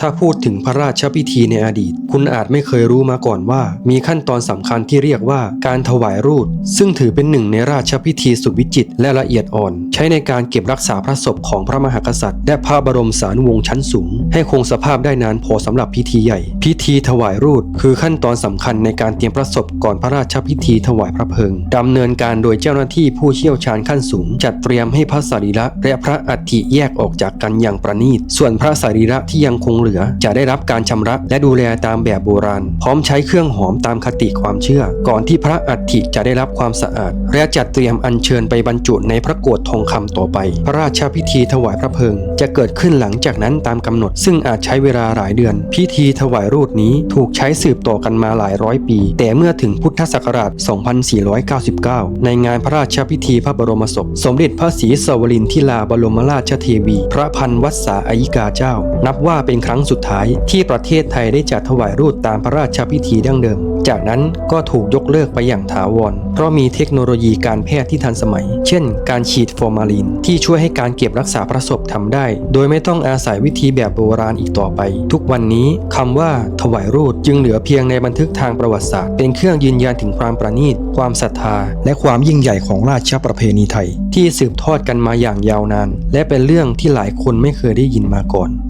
ถ้าพูดถึงพระราชพิธีในอดีต คุณอาจไม่เคยรู้มาก่อนว่า มีขั้นตอนสำคัญที่เรียกว่าการถวายรูปซึ่งถือเป็นหนึ่งในราชพิธีสุดวิจิตรและละเอียดอ่อน ใช้ในการเก็บรักษาพระศพของพระมหากษัตริย์ และพระบรมสารวงศ์ชั้นสูง ให้คงสภาพได้นานพอสำหรับพิธีใหญ่ พิธีถวายรูปคือขั้นตอนสำคัญในการเตรียมพระศพก่อนพระราชพิธีถวายพระเพลิงดำเนินการโดยเจ้าหน้าที่ผู้เชี่ยวชาญขั้นสูง จัดเตรียมให้พระสรีระและพระอัฐิแยกออกจากกันอย่างประณีตส่วนพระสรีระที่ยังคงเหลือจะได้รับการชำระและดูแลตามแบบโบราณ พร้อมใช้เครื่องหอมตามคติความเชื่อ ก่อนที่พระอัฐิจะได้รับความสะอาด และจัดเตรียมอัญเชิญไปบรรจุในพระโกฐทองคำต่อไป พระราชพิธีถวายพระเพลิง จะเกิดขึ้นหลังจากนั้นตามกำหนด ซึ่งอาจใช้เวลาหลายเดือน พิธีถวายรูปนี้ถูกใช้สืบต่อกันมาหลายร้อยปี แต่เมื่อถึงพุทธศักราช 2499 ในงานพระราชพิธีพระบรมศพ สมเด็จพระศรีสวรินทิลาบรมราชเทวี พระพันวัษสาอายิกาเจ้า นับว่าเป็นครั้งงสุดท้ายที่ประเทศไทยได้จัดถวายรูปตามพระราชพิธีดั้งเดิม จากนั้นก็ถูกยกเลิกไปอย่างถาวร เพราะมีเทคโนโลยีการแพทย์ที่ทันสมัย เช่น การฉีดฟอร์มาลีน ที่ช่วยให้การเก็บรักษาพระศพทำได้ โดยไม่ต้องอาศัยวิธีแบบโบราณอีกต่อไป ทุกวันนี้คำว่าถวายรูปจึงเหลือเพียงในบันทึกทางประวัติศาสตร์ เป็นเครื่องยืนยันถึงความประณีต ความศรัทธา และความยิ่งใหญ่ของราชประเพณีไทย ที่สืบทอดกันมาอย่างยาวนาน และเป็นเรื่องที่หลายคนไม่เคยได้ยินมาก่อน